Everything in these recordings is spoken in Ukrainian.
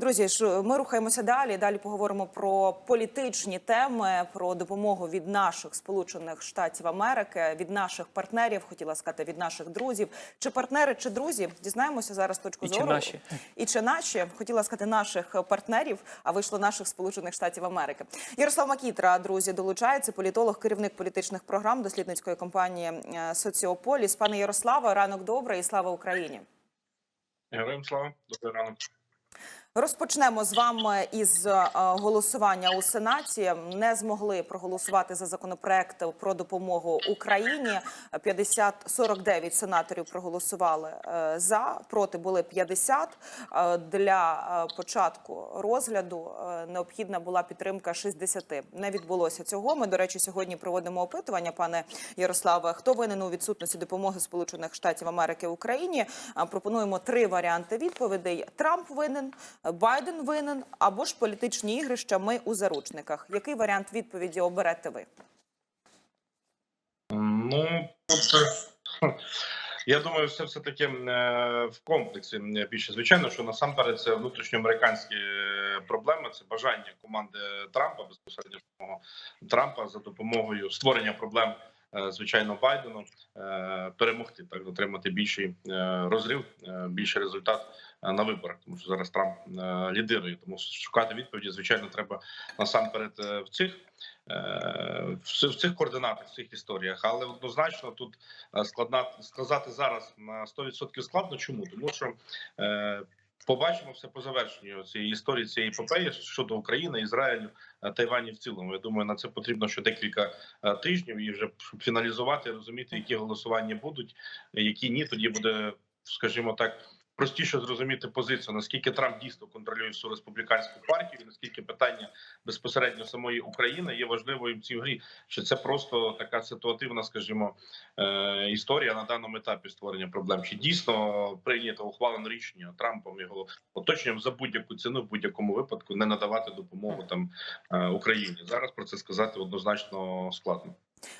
Друзі, ж ми рухаємося далі. Далі поговоримо про політичні теми, про допомогу від наших Сполучених Штатів Америки, від наших партнерів. Хотіла сказати від наших друзів. Чи партнери, чи друзі? Дізнаємося зараз точку І чи зору. наші. і чи наші хотіла сказати наших партнерів, а вийшло наших Сполучених Штатів Америки. Ярослав Макітра, друзі, долучається політолог, керівник політичних програм дослідницької компанії е, Соціополіс. Пане Ярославе, ранок добрий і слава Україні. Героям слава, добрий ранок. Розпочнемо з вами із е, голосування у Сенаті. Не змогли проголосувати за законопроект про допомогу Україні. 50 49 сенаторів проголосували е, за, проти були 50. Е, Для початку розгляду необхідна була підтримка 60. Не відбулося цього. Ми, до речі, сьогодні проводимо опитування, пане Ярославе. Хто винен у відсутності допомоги Сполучених Штатів Америки Україні? Пропонуємо три варіанти відповідей: Трамп винен, Байден винен або ж політичні ігрища. Ми у заручниках. Який варіант відповіді оберете ви? Ну, е, я думаю, все все таки в комплексі більше. Звичайно, що насамперед це внутрішньоамериканські е, проблеми, це бажання команди Трампа безпосередньо Трампа за допомогою створення проблем. е, Звичайно, Байдену е, перемогти так отримати більший е, розрив, е, більший результат е, на виборах, тому що зараз Трамп е, лідирує. Тому шукати відповіді, звичайно, треба насамперед е, в цих е, в цих- координатах, в цих історіях. Але однозначно тут е, складна сказати зараз на 100% складно. Чому тому, що е, побачимо все по завершенню цієї історії цієї епопеї щодо України, Ізраїлю, е, Тайвані в цілому. Я думаю, на це потрібно ще декілька е, тижнів і вже щоб фіналізувати, розуміти, які голосування будуть, які ні. Тоді буде, скажімо так. Простіше зрозуміти позицію, наскільки Трамп дійсно контролює всю республіканську партію, і наскільки питання безпосередньо самої України є важливою в цій грі. Чи це просто така ситуативна, скажімо, е, історія на даному етапі створення проблем? Чи дійсно прийнято ухвалено рішення Трампом його оточенням за будь-яку ціну в будь-якому випадку не надавати допомогу там е, Україні? Зараз про це сказати однозначно складно.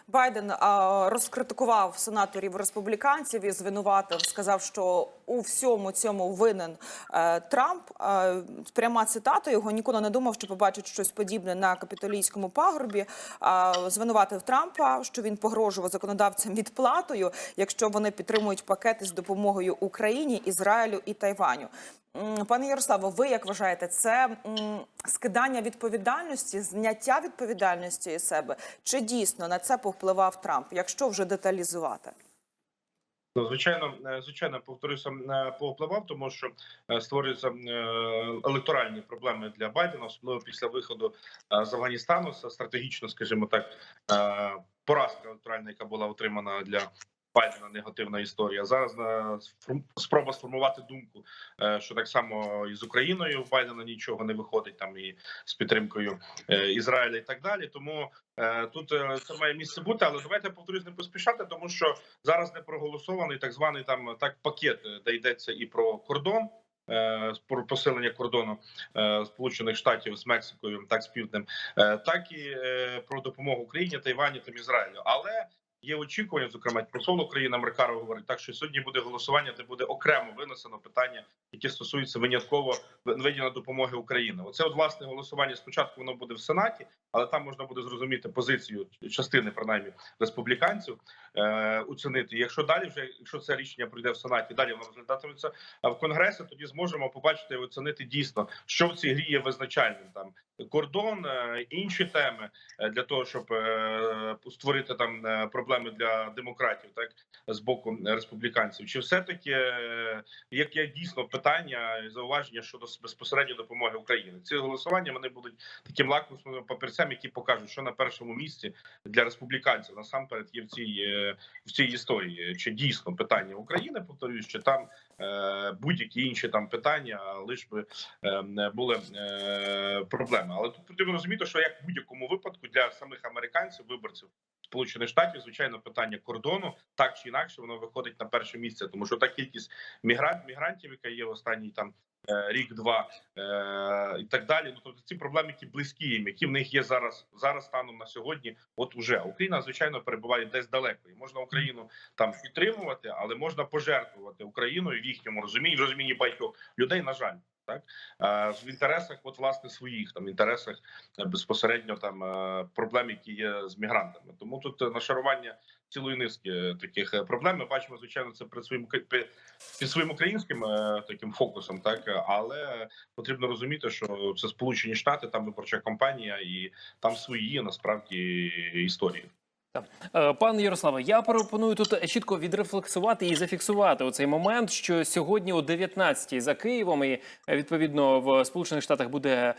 Байден а, розкритикував сенаторів республіканців і звинуватив, сказав, що у всьому цьому винен е, Трамп. Е, пряма цитата його ніколи не думав, що побачить щось подібне на капітолійському пагорбі. А, звинуватив Трампа, що він погрожував законодавцям відплатою, якщо вони підтримують пакети з допомогою Україні, Ізраїлю і Тайваню. Пане Ярославе, ви як вважаєте, це скидання відповідальності, зняття відповідальності із себе? Чи дійсно на це повпливав Трамп, якщо вже деталізувати? Ну, звичайно, е, звичайно, повторюся, е, повпливав, тому що е, створюються електоральні проблеми для Байдена, особливо після виходу з Афганістану. Це стратегічно, скажімо так, поразка електоральна, яка була отримана для. Байдена негативна історія. Зараз е, сформ- спроба сформувати думку, е, що так само і з Україною в Байдена нічого не виходить там і з підтримкою е, Ізраїля і так далі. Тому е, тут е, це має місце бути. Але давайте я повторюсь не поспішати, тому що зараз не проголосований так званий там так пакет, е, де йдеться і про кордон. е, Про посилення кордону е, Сполучених Штатів з Мексикою, так з півднем, е, так і е, про допомогу Україні, Тайвані та Ізраїлю. Але є очікування, зокрема посол України Меркаров говорить, так що сьогодні буде голосування, де буде окремо винесено питання, які стосуються винятково виділення допомоги Україні. Оце от власне голосування. Спочатку воно буде в Сенаті, але там можна буде зрозуміти позицію частини, принаймні республіканців, е, оцінити. Якщо далі вже якщо це рішення пройде в Сенаті, далі воно розглядатиметься в Конгресі, тоді зможемо побачити і оцінити дійсно, що в цій грі є визначальним. Там кордон, е, інші теми е, для того, щоб е, створити там е, проблеми для демократів, так з боку республіканців. Чи все таки е, як є дійсно питання і зауваження щодо безпосередньо допомоги Україні? Ці голосування вони будуть таким лакмусним папірцем, які покажуть, що на першому місці для республіканців насамперед є в цій е, в цій історії. Чи дійсно питання України? Повторюсь, чи там будь-які інші там питання, лиш би е, не були е, проблеми. Але тут потрібно розуміти, що як в будь-якому випадку для самих американців, виборців Сполучених Штатів, звичайно, питання кордону так чи інакше воно виходить на перше місце, тому що та кількість мігрант, мігрантів, яка є в останній там е, рік-два е, і так далі. Ну тобто ці проблеми, які близькі їм, які в них є зараз, зараз станом на сьогодні. От уже Україна, звичайно, перебуває десь далеко, і можна Україну там підтримувати, але можна пожертвувати Україною в їхньому розумінні, в розумінні багатьох людей. На жаль, так в інтересах, от власне своїх там інтересах е, безпосередньо там е, проблем, які є з мігрантами. Тому тут е, нашарування цілої низки таких проблем. Ми бачимо, звичайно, це під своїм під своїм українським таким фокусом, так але потрібно розуміти, що це Сполучені Штати, там виборча кампанія, і там свої насправді історії. Е, Пане Ярославе, я пропоную тут чітко відрефлексувати і зафіксувати оцей момент, що сьогодні о 19-й за Києвом і е, відповідно в Сполучених Штатах буде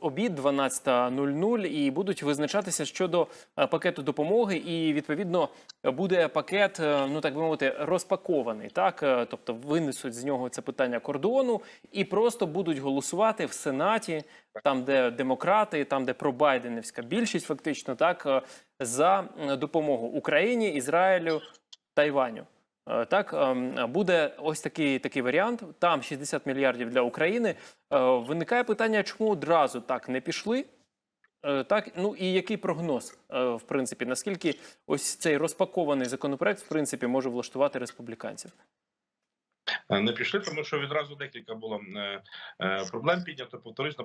обід 12.00 і будуть визначатися щодо е, пакету допомоги. І відповідно буде пакет, е, ну так би мовити, розпакований. Так, Е, тобто винесуть з нього це питання кордону і просто будуть голосувати в Сенаті, там, де демократи, там, де пробайденівська більшість, фактично, так е, за е, допомогу Україні, Ізраїлю, Тайваню. Е, Так ем, буде ось такий такий варіант. Там 60 мільярдів для України. Е, Виникає питання, чому одразу так не пішли? Е, Так, ну і який прогноз, е, в принципі, наскільки ось цей розпакований законопроект, в принципі, може влаштувати республіканців? Е, Не пішли, тому що відразу декілька було е, е, проблем піднято. Повторюсь,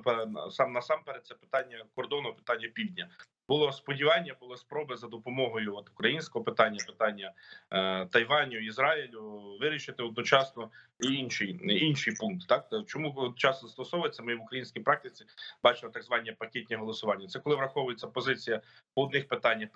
сам насамперед це питання кордону, питання півдня. Було сподівання, були спроби за допомогою от, українського питання, питання е, Тайваню, Ізраїлю вирішити одночасно інший інший пункт. Так чому часто застосовується? Ми в українській практиці бачимо так звані пакетні голосування. Це коли враховується позиція по одних питаннях,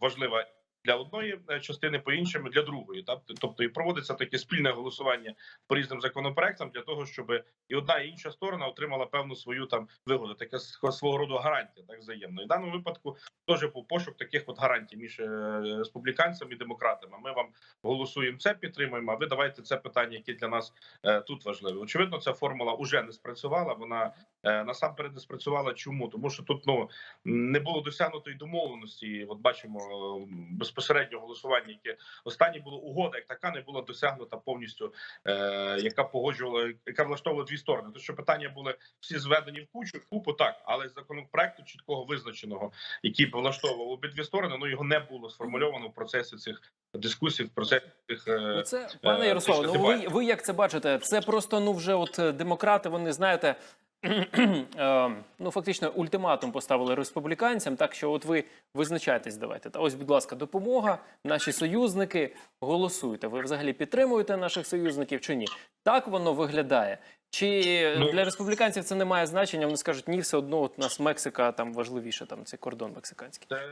важлива для одної е, частини, по іншим для другої. Так? Тобто і проводиться таке спільне голосування по різним законопроектам для того, щоб і одна і інша сторона отримала певну свою там вигоду, таке свого роду гарантія, так взаємно. І в даному випадку теж був пошук таких от гарантій між е, республіканцями і демократами. Ми вам голосуємо це, підтримуємо. А ви давайте це питання, яке для нас е, тут важливе. Очевидно, ця формула вже не спрацювала. Вона насамперед не спрацювала. Чому тому, що тут ну не було досягнутої домовленості. От бачимо е, безпосередньо голосування, яке останнє було угода, як така не була досягнута повністю, е, яка погоджувала, яка влаштовувала дві сторони. То що питання були всі зведені в кучу, в купу так, але законопроекту чіткого визначеного, який б влаштовував обидві сторони, ну його не було сформульовано в процесі цих дискусій, в процесі цих. е, Ну, це пане е, Ярославе, ну ви, ви як це бачите? Це просто ну вже от е, демократи, вони знаєте. е, Ну, фактично, ультиматум поставили республіканцям, так що от ви визначайтесь, давайте. Та ось, будь ласка, допомога, наші союзники, голосуйте. Ви взагалі підтримуєте наших союзників чи ні? Так воно виглядає. Чи Ну- для республіканців це не має значення? Вони скажуть, ні, все одно от у нас Мексика там важливіше, там цей кордон мексиканський. Це,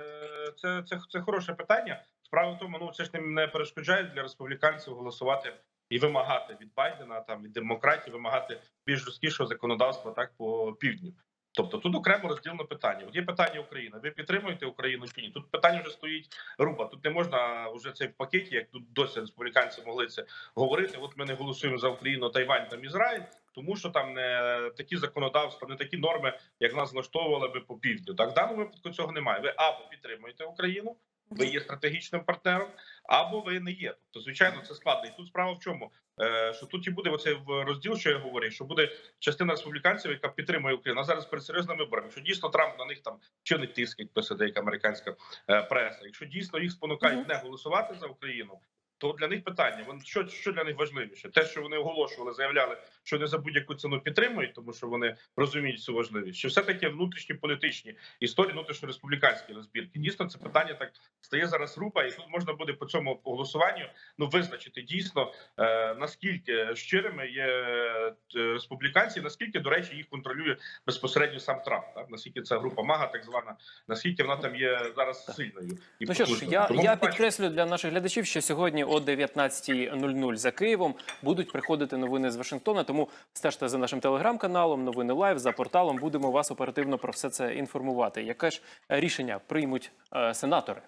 це, це, це хороше питання. Справа в тому, ну це ж не перешкоджає для республіканців голосувати і вимагати від Байдена, там від демократів, вимагати більш жорсткішого законодавства так по півдню. Тобто тут окремо розділено питання. От є питання України. Ви підтримуєте Україну чи ні? Тут питання вже стоїть руба. Тут не можна вже це в пакеті, як тут досі республіканці могли це говорити. От ми не голосуємо за Україну, Тайвань там Ізраїль, тому що там не такі законодавства, не такі норми, як нас влаштовували би по півдню. Так в даному випадку цього немає. Ви або підтримуєте Україну, ви є стратегічним партнером, або ви не є. Тобто, звичайно, це складно. І тут справа в чому? Е, що тут і буде оцей розділ, що я говорив, що буде частина республіканців, яка підтримує Україну. А зараз перед серйозними виборами. що дійсно Трамп на них там чи не тискать, пише деяка американська е, преса. Якщо дійсно їх спонукають не голосувати за Україну. То для них питання вони що, що для них важливіше? Те, що вони оголошували, заявляли, що не за будь-яку ціну підтримують, тому що вони розуміють цю важливість. Що все таки внутрішні політичні історії, внутрішньореспубліканські розбірки. Дійсно, це питання так стає зараз рупа, і тут можна буде по цьому голосуванню ну визначити дійсно е, наскільки щирими є е, республіканці, наскільки до речі їх контролює безпосередньо сам Трамп. Так наскільки ця група мага, так звана, наскільки вона там є зараз сильною і Ну що ж, я, я підкреслю для наших глядачів, що сьогодні о 19.00 за Києвом будуть приходити новини з Вашингтона. Тому стежте за нашим телеграм-каналом, новини лайв за порталом. Будемо вас оперативно про все це інформувати. Яке ж рішення приймуть е, сенатори?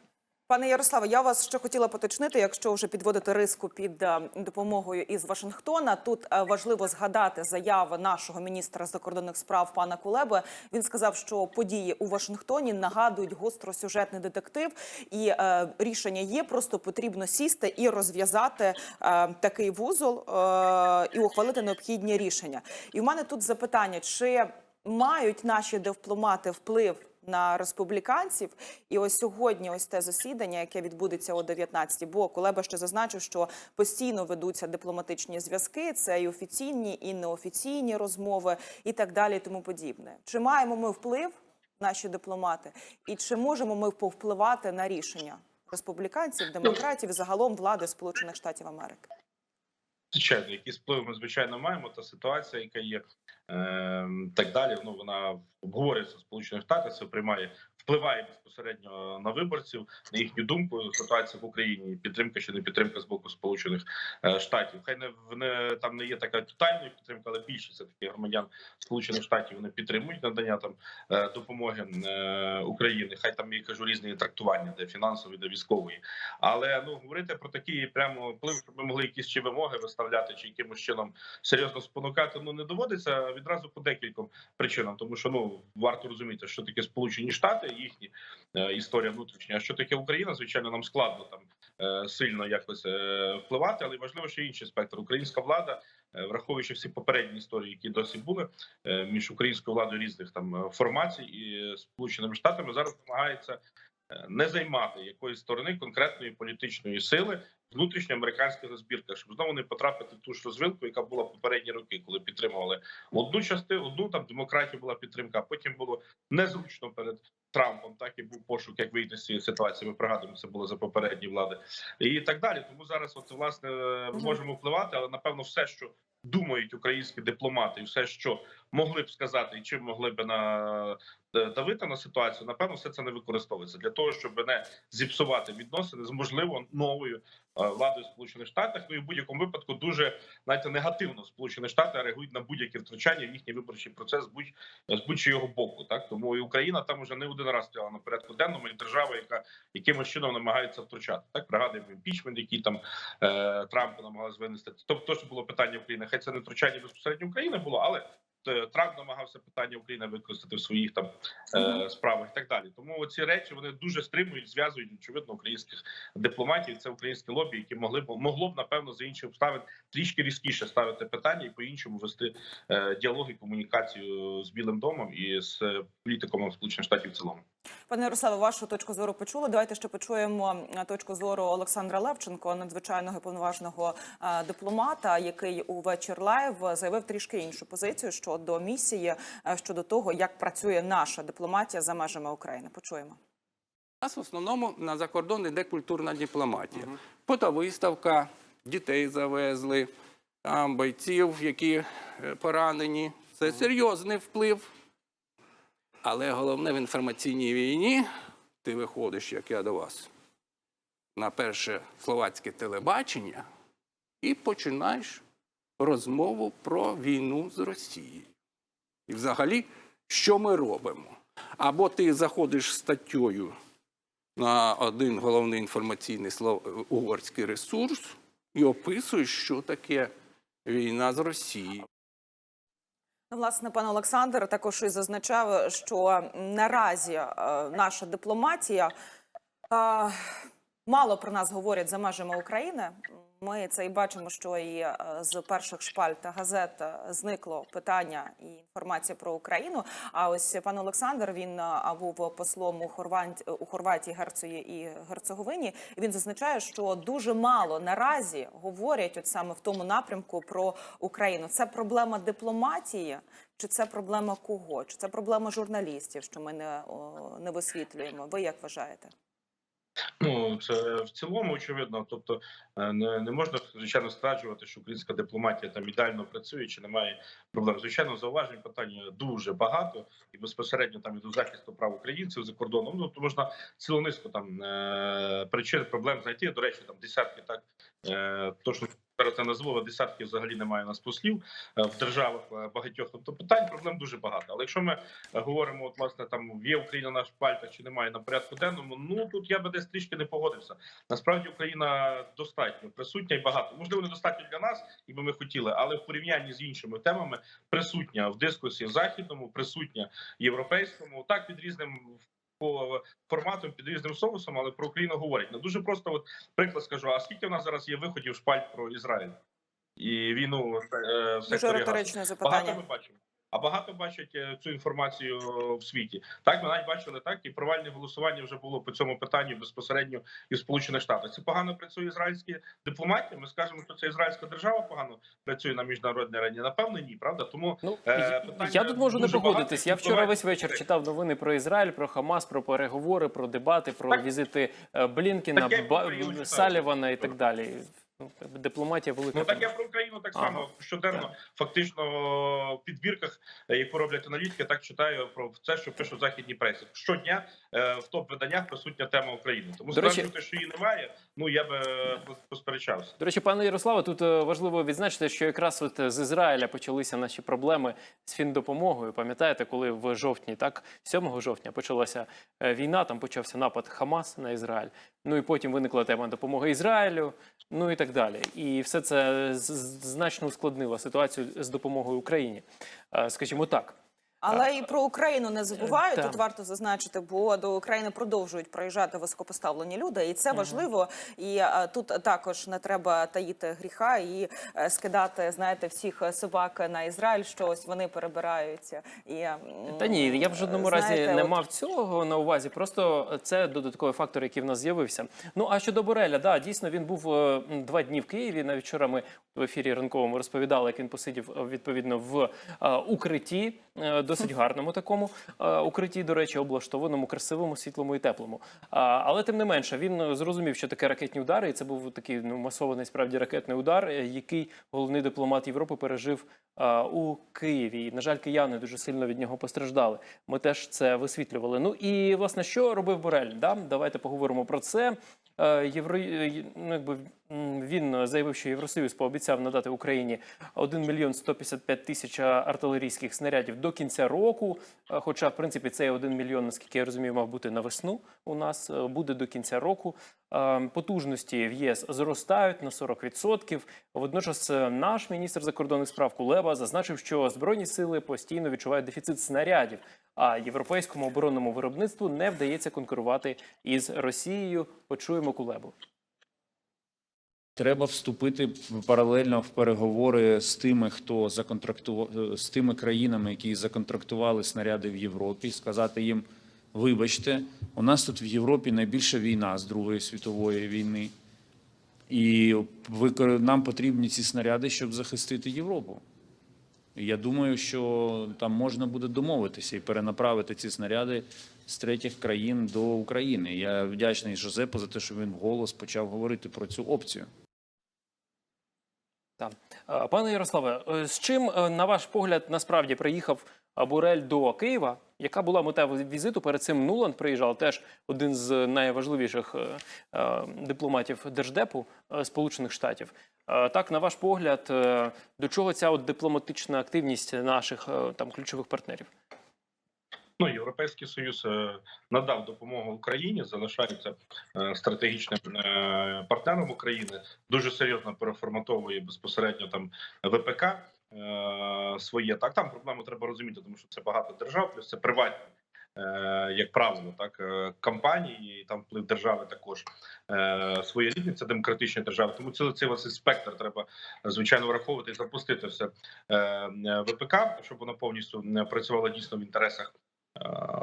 Пане Ярославе, я вас ще хотіла поточнити, якщо вже підводити риску під е, допомогою із Вашингтона. Тут е, важливо згадати заяви нашого міністра закордонних справ пана Кулеби. Він сказав, що події у Вашингтоні нагадують гостросюжетний детектив, і е, рішення є. Просто потрібно сісти і розв'язати е, такий вузол е, і ухвалити необхідні рішення. І в мене тут запитання: чи мають наші дипломати вплив на республіканців. І ось сьогодні, ось те засідання, яке відбудеться о 19-й. Бо Кулеба ще зазначив, що постійно ведуться дипломатичні зв'язки. Це і офіційні, і неофіційні розмови, і так далі, і тому подібне. Чи маємо ми вплив, наші дипломати, і чи можемо ми повпливати на рішення республіканців, демократів загалом влади Сполучених Штатів Америки? Звичайно, якісь впливи ми звичайно маємо. Та ситуація, яка є е, так далі. Ну вона обговорюється в сполучених штатах. Це приймає впливає безпосередньо на виборців, на їхню думку. Ситуація в Україні підтримка чи не підтримка з боку сполучених е, штатів. Хай не не там не є така тотальна підтримка, але більшість все таки громадян сполучених штатів вони підтримують надання там е, допомоги е, Україні. Хай там я кажу різні трактування, де фінансові, де військової. Але ну говорити про такий прямо вплив, щоб ми могли якісь чи вимоги виставляти, чи якимось чином серйозно спонукати, ну не доводиться відразу по декільком причинам, тому що ну варто розуміти, що таке Сполучені Штати, їхні е, історія внутрішня. А що таке Україна? Звичайно, нам складно там е, сильно якось е, впливати, але важливо ще інший спектр. Українська влада. Враховуючи всі попередні історії, які досі були між українською владою різних там формацій і сполученими штатами, зараз намагається не займати якоїсь сторони конкретної політичної сили внутрішньоамериканських розбірках, щоб знову не потрапити в ту ж розвилку, яка була в попередні роки, коли підтримували одну частину, одну там демократію була підтримка. а Потім було незручно перед Трампом. Так і був пошук, як вийти з цієї ситуації. Ми пригадуємо, це було за попередні влади і так далі. Тому зараз, от власне, ми можемо впливати, але напевно, все, що думають українські дипломати, і все, що могли б сказати, і чим могли б на е, давити на ситуацію, напевно, все це не використовується для того, щоб не зіпсувати відносини з можливо новою е, владою Сполучених Штатів. Ну і в будь-якому випадку дуже знаєте, негативно Сполучені Штати реагують на будь-які втручання в їхній виборчий процес з будь з будь-чого боку. Так тому і Україна там уже не один раз стояла на порядку денному, і держава, яка якимось чином намагається втручати. Так пригадуємо імпічмент, який там е, Трампа намагалась винести. Тобто, теж було питання України. Хай це не втручання безпосередньо України було, але е, Трамп намагався питання України використати в своїх там е, справах і так далі. Тому ці речі вони дуже стримують, зв'язують очевидно українських дипломатів. Це українське лобі, які могли б могло б напевно за інших обставин трішки різкіше ставити питання і по іншому вести е, діалог і комунікацію з Білим домом і з політиками політиком Сполучених Штатів в цілому. Пане Ярославе, вашу точку зору почули. Давайте ще почуємо е, точку зору Олександра Левченко, надзвичайного і повноважного е, дипломата, який у вечір лайв заявив трішки іншу позицію щодо місії, е, щодо того, як працює наша дипломатія за межами України. Почуємо. У нас в основному на закордон йде культурна дипломатія. Фотовиставка, дітей завезли, там, бойців, які поранені. Це серйозний вплив. Але головне в інформаційній війні ти виходиш, як я до вас, на перше словацьке телебачення і починаєш розмову про війну з Росією. І взагалі, що ми робимо? Або ти заходиш статтєю на один головний інформаційний угорський ресурс і описуєш, що таке війна з Росією. Ну, власне, пан Олександр також і зазначав, що наразі е, наша дипломатія е, мало про нас говорять за межами України. Ми це і бачимо, що і е, з перших шпальт газет е, зникло питання і інформація про Україну. А ось пан Олександр він е, був послом у Хорват... у Хорватії, Герцої і Герцеговині. Він зазначає, що дуже мало наразі говорять, от саме в тому напрямку про Україну. Це проблема дипломатії, чи це проблема кого? Чи це проблема журналістів, що ми не, не висвітлюємо? Ви як вважаєте? Ну це в цілому очевидно. Тобто е, не, не можна звичайно стверджувати, що українська дипломатія там ідеально працює чи немає проблем. Звичайно, зауважень питань дуже багато, і безпосередньо там і до захисту прав українців за кордоном. Ну то можна цілу низку там е, причин проблем знайти. До речі, там десятки так е, то, що зараз я назву, взагалі немає у нас послів е, в державах е, багатьох. Тобто питань проблем дуже багато. Але якщо ми е, говоримо, от власне там є Україна на шпальтах чи немає на порядку денному, ну тут я би десь трішки не погодився. Насправді Україна достатньо присутня і багато. Можливо, недостатньо для нас, і би ми хотіли, але в порівнянні з іншими темами присутня в дискусії західному, присутня європейському, так під різним по формату, під різним соусом, але про Україну говорять. Ну дуже просто, от приклад скажу: а скільки в нас зараз є виходів шпальт про Ізраїль і війну е, в секторі дуже риторичне Багато запитання. ми бачимо. А багато бачать е, цю інформацію в світі. Так ми навіть бачили так, і провальне голосування вже було по цьому питанню безпосередньо і в Сполучених Штатах. Це погано працює ізраїльські дипломатія. Ми скажемо, що це ізраїльська держава погано працює на міжнародній арені. Напевно, ні, правда. Тому Ну Е, питання я тут можу не погодитись. Я вчора весь вечір читав новини про Ізраїль, про Хамас, про переговори, про дебати, про Так. візити е, Блінкіна. Салівана і так далі. Ну, Дипломатія велика. Ну так я про Україну так Ага. само щоденно, фактично в підбірках, е, яку роблять аналітики, так читаю про це, що пише в західній пресі. Щодня е, в топ виданнях присутня тема України. Тому стверджувати, що її немає. Ну я би е, посперечався. До речі, пане Ярославе, тут е, важливо відзначити, що якраз от е, з Ізраїля почалися наші проблеми з фіндопомогою. Пам'ятаєте, коли в жовтні, так 7 жовтня почалася війна, там почався напад Хамас на Ізраїль. Ну і потім виникла тема допомоги Ізраїлю, ну і так далі. І все це значно ускладнило ситуацію з допомогою Україні. Скажімо так. Але і про Україну не забувають. Е, Тут варто зазначити, бо до України продовжують приїжджати високопоставлені люди, і це важливо. І е, тут також не треба таїти гріха і е, скидати, знаєте, всіх собак на Ізраїль, що ось вони перебираються. І Та ні, я в жодному разі знаєте, не от мав цього на увазі. Просто це додатковий фактор, який в нас з'явився. Ну а щодо Бореля, да, дійсно він був е, два дні в Києві. Навіть вчора ми в ефірі ранковому розповідали, як він посидів е, відповідно в е, укритті, е, досить гарному такому е, укритті, до речі, облаштованому, красивому, світлому і теплому. Але тим не менше, він е, зрозумів, що таке ракетні удари, і це був такий ну масований справді ракетний удар, е, який головний дипломат Європи пережив е, у Києві. І, на жаль, кияни дуже сильно від нього постраждали. Ми теж це висвітлювали. Ну і власне, що робив Борель? Да? Давайте поговоримо про це. Е, Євро... е, ну, якби, він заявив, що Євросоюз пообіцяв надати Україні 1 мільйон 155 тисяч артилерійських снарядів до кінця року. Е, Хоча, в принципі, цей 1 мільйон, наскільки я розумію, мав бути на весну. У нас е, буде до кінця року. Е, Потужності в ЄС зростають на 40%. Водночас наш міністр закордонних справ Кулеба зазначив, що збройні сили постійно відчувають дефіцит снарядів. А європейському оборонному виробництву не вдається конкурувати із Росією. Почуємо Кулебу. Треба вступити паралельно в переговори з тими, хто законтрактував з тими країнами, які законтрактували снаряди в Європі, сказати їм: вибачте, у нас тут в Європі найбільша війна з Другої світової війни, і нам потрібні ці снаряди, щоб захистити Європу. Я думаю, що там можна буде домовитися і перенаправити ці снаряди з третіх країн до України. Я вдячний Жозепу за те, що він вголос почав говорити про цю опцію. Так. Е, Пане Ярославе, е, з чим, е, на ваш погляд, насправді приїхав Бурель до Києва? Яка була мета візиту? Перед цим Нуланд приїжджав теж один з найважливіших дипломатів держдепу Сполучених Штатів. Так, на ваш погляд, до чого ця от дипломатична активність наших там ключових партнерів? Ну, Європейський Союз е, надав допомогу Україні, залишається е, стратегічним е, партнером України. Дуже серйозно переформатовує безпосередньо там ВПК своє. Так там проблему треба розуміти, тому що це багато держав, плюс це приватні. Як правило, так компанії там вплив держави також своєрідні, це демократичні держави. Тому цілий цей весь спектр треба звичайно враховувати і запустити все ВПК, щоб воно повністю працювало дійсно в інтересах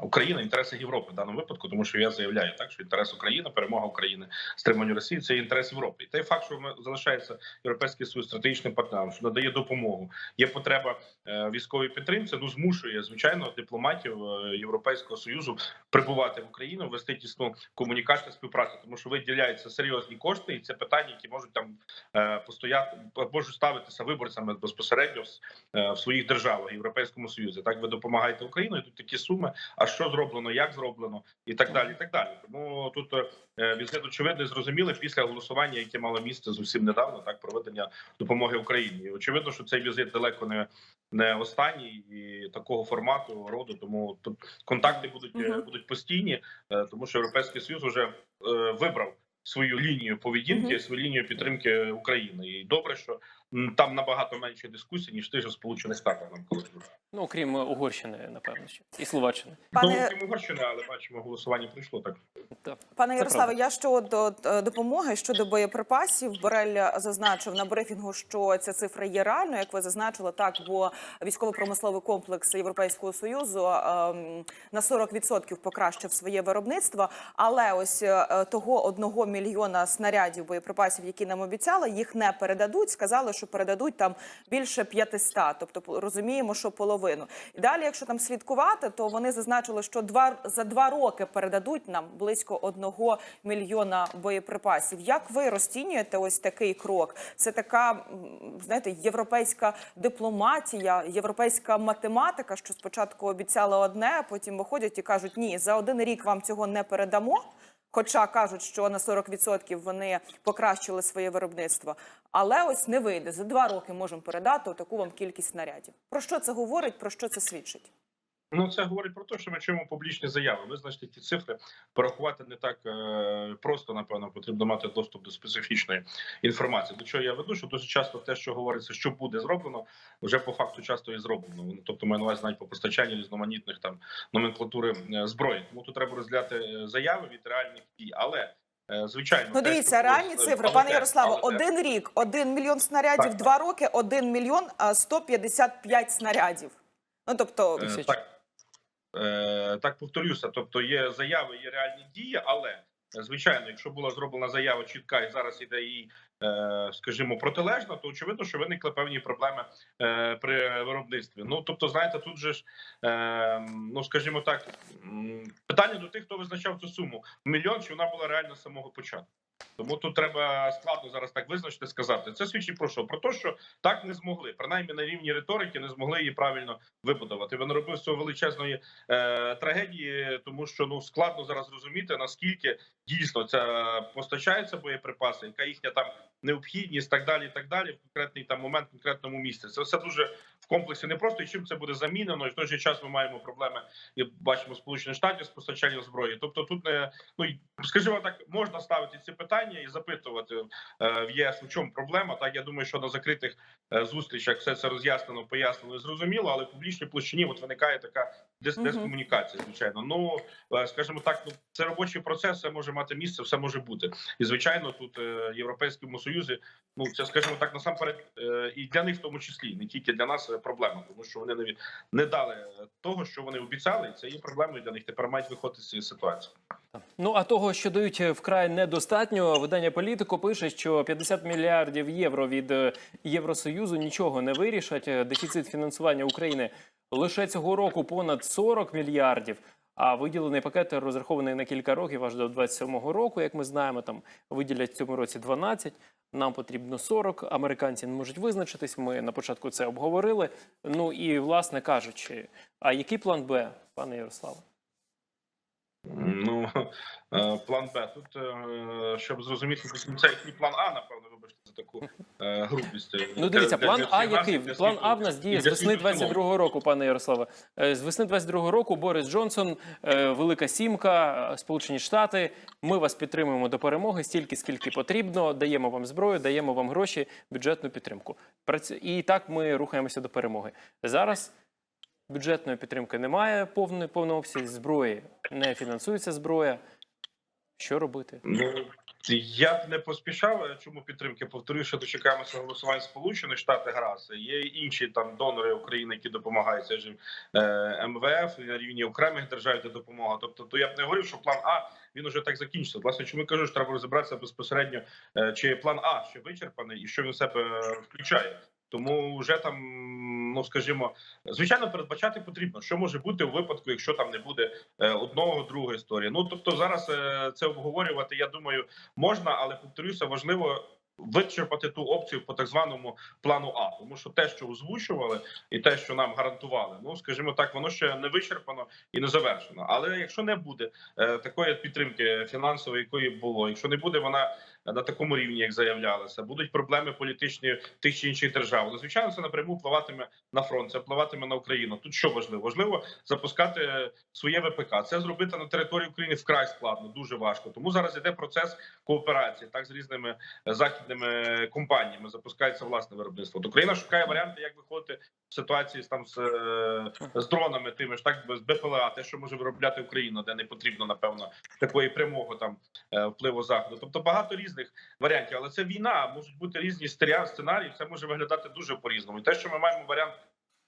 України, інтереси Європи в даному випадку, тому що я заявляю так, що інтерес України, перемога України, стримання Росії це інтерес Європи. І той факт, що ми залишається європейський союз стратегічним партнером, що надає допомогу. Є потреба е, військової підтримці. Ну змушує звичайно дипломатів е, Європейського союзу прибувати в Україну, вести тісну комунікацію співпрацю, тому що виділяються серйозні кошти, і це питання, які можуть там е, постояти, можуть ставитися виборцями безпосередньо в, е, своїх державах Європейському Союзі. Так ви допомагаєте Україні. Тут такі суми. А що зроблено, як зроблено, і так далі. І так далі. Тому тут е, візит очевидно зрозуміли після голосування, яке мало місце зовсім недавно, так проведення допомоги Україні. І очевидно, що цей візит далеко не. Не останній і такого формату роду, тому тут контакти будуть Мгм. будуть постійні, е, тому що європейський союз вже е, вибрав свою лінію поведінки, Мгм. свою лінію підтримки України. І добре, що там набагато менше дискусій ніж ти ж у сполучених штатах навколо. цього. Ну окрім Угорщини, напевно, ще і Словаччини. Пане- Ну, крім Угорщини, але бачимо, голосування прийшло так. Так. Пане Це Ярославе, правда. я щодо е, допомоги щодо боєприпасів. Борель зазначив на брифінгу, що ця цифра є реальною, як ви зазначили, так бо військово-промисловий комплекс Європейського союзу ем, на 40% покращив своє виробництво. Але ось е, того одного мільйона снарядів боєприпасів, які нам обіцяли, їх не передадуть. Сказали, що передадуть там більше 500. Тобто розуміємо, що половину. І далі, якщо там слідкувати, то вони зазначили, що два за два роки передадуть нам близько одного мільйона боєприпасів. Як ви розцінюєте ось такий крок? Це така знаєте, європейська дипломатія, європейська математика, що спочатку обіцяли одне, а потім виходять і кажуть, ні, за один рік вам цього не передамо. Хоча кажуть, що на 40% вони покращили своє виробництво, але ось не вийде за два роки. Можемо передати таку вам кількість снарядів. Про що це говорить? Про що це свідчить? Ну, це говорить про те, що ми чуємо публічні заяви. Визначити ті цифри, порахувати не так е, просто, напевно, потрібно мати доступ до специфічної інформації. До чого я веду, що дуже часто те, що говориться, що буде зроблено, вже по факту часто і зроблено. Ну, Тобто, маю на увазі навіть по постачанню різноманітних там номенклатури е, зброї. Тому тут треба розглядати е, заяви від реальних дій. Але звичайно, Ну дивіться, реальні цифри, але пане Ярославе, один рік, один мільйон снарядів, Так, два роки, один мільйон а, 155 снарядів. Ну тобто, Е, Так, так повторюся. Тобто є заяви, є реальні дії, але е, звичайно, якщо була зроблена заява чітка і зараз іде їй, е, скажімо, протилежна, то очевидно, що виникли певні проблеми е, при виробництві. Ну тобто, знаєте, тут же ж е, ну скажімо так, питання до тих, хто визначав цю суму мільйон, чи вона була реальна з самого початку. Тому тут треба складно зараз так визначити, сказати. Це свідчить про що? Про те, що так не змогли, принаймні на рівні риторики не змогли її правильно вибудувати. Він робив цього величезної е, трагедії, тому що ну складно зараз розуміти наскільки дійсно це постачаються боєприпаси, яка їхня там необхідність, так далі, і так далі, в конкретний там момент, в конкретному місці. Це все дуже в комплексі непросто. І чим це буде замінено, і в той же час ми маємо проблеми. І бачимо сполучені штати з постачанням зброї. Тобто, тут не ну скажімо так, можна ставити ці питання і запитувати е, в ЄС, в чому проблема. Так я думаю, що на закритих е, зустрічах все це роз'яснено, пояснено і зрозуміло, але в публічній площині от виникає така дис- дискомунікація, звичайно. Ну е, скажімо так, ну це робочий процес, все може мати місце, все може бути. І звичайно, тут е, Європейському Союзі, ну це скажімо так, насамперед, е, і для них в тому числі, не тільки для нас проблема, тому що вони не, не дали того, що вони обіцяли, і це є проблемою для них. Тепер мають виходити з цієї ситуації. Ну а того, що дають вкрай недостатньо, видання політико пише, що 50 мільярдів євро від е, Євросоюзу нічого не вирішать. Дефіцит фінансування України лише цього року понад 40 мільярдів. А виділений пакет розрахований на кілька років аж до 27-го року. Як ми знаємо, там виділять в цьому році 12, Нам потрібно 40. Американці не можуть визначитись. Ми на початку це обговорили. Ну і власне кажучи, а який план Б, пане Ярославе? Ну е, план Б. Тут е, щоб зрозуміти це який план А, напевно, вибачте за таку е, грубість. Ну, дивіться, Для- план для А який? для План. А в нас діє з весни світу в 22-го року, пане Ярославе. З весни 22-го року Борис Джонсон, Велика Сімка, Сполучені Штати. Ми вас підтримуємо до перемоги стільки, скільки потрібно. Даємо вам зброю, даємо вам гроші, бюджетну підтримку. І так ми рухаємося до перемоги. Зараз бюджетної підтримки немає повної повного обсязі зброї, не фінансується зброя. Що робити? Ну я б не поспішав. Чому підтримки? Повторюю, що дочекаємося голосувань Сполучених Штатів ГРАС. Є інші там донори України, які допомагають. Це ж е, МВФ на рівні окремих держав де допомога. Тобто, то я б не говорив, що план А він уже так закінчиться. Власне, чому я кажу, що треба розібратися безпосередньо, е, чи план А ще вичерпаний і що він себе е, включає. Тому вже там, ну скажімо, звичайно, передбачати потрібно, що може бути у випадку, якщо там не буде е, одного, другої історії. Ну тобто, зараз е, це обговорювати, я думаю, можна, але повторюся, важливо. Вичерпати ту опцію по так званому плану А, тому що те, що озвучували, і те, що нам гарантували, ну скажімо так, воно ще не вичерпано і не завершено. Але якщо не буде е, такої підтримки фінансової, якої було, якщо не буде вона на такому рівні, як заявлялося. Будуть проблеми політичні тих чи інших держав. Ну, звичайно, це напряму впливатиме на фронт, це впливатиме на Україну. Тут що важливо? Важливо запускати своє ВПК. Це зробити на території України вкрай складно, дуже важко. Тому зараз іде процес кооперації, так з різними західними компаніями. Запускається власне виробництво. Україна шукає варіанти, як виходити в ситуації там з, е, з дронами, тими ж так з БПЛА, те, що може виробляти Україна, де не потрібно напевно такої прямого там е, впливу заходу. Тобто багато різних варіантів, але це війна. Можуть бути різні сценарії. Це може виглядати дуже по різному. І те, що ми маємо варіант.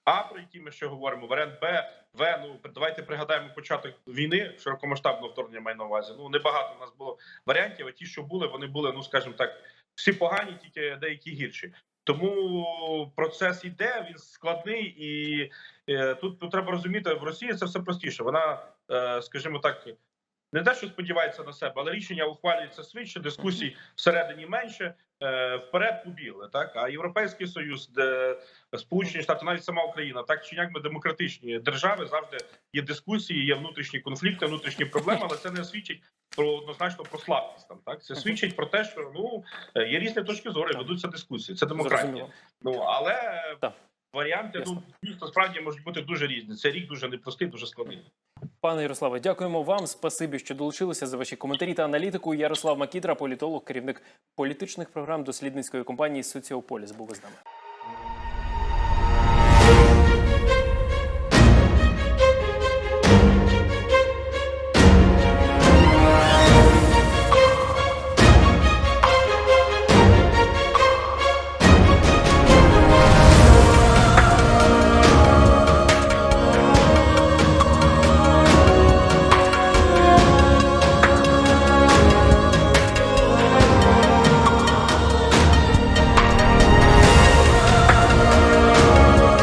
А про який ми ще говоримо, варіант Б, В. Ну давайте пригадаємо початок війни, широкомасштабного вторгнення маю на увазі. Ну небагато в нас було варіантів. А ті, що були, вони були, ну скажімо так, всі погані, тільки деякі гірші. Тому процес іде, він складний, і е, тут, тут треба розуміти, в Росії це все простіше. Вона, е, скажімо так, не те, що сподівається на себе, але рішення ухвалюється швидше, дискусій всередині менше. е, Вперед побігли, так а європейський союз, де сполучені штати, навіть сама Україна, так чи як ми демократичні держави завжди є дискусії, є внутрішні конфлікти, внутрішні проблеми, але це не свідчить про однозначно про слабкість. Там так це свідчить про те, що ну е, є різні точки зору, ведуться дискусії. Це демократія. Ну але. Варіанти Ясно. ну дійсно справді можуть бути дуже різні. Це рік дуже непростий, дуже складний. Пане Ярославе, дякуємо вам. Спасибі, що долучилися за ваші коментарі та аналітику. Ярослав Макідра, політолог, керівник політичних програм дослідницької компанії Соціополіс, був із нами.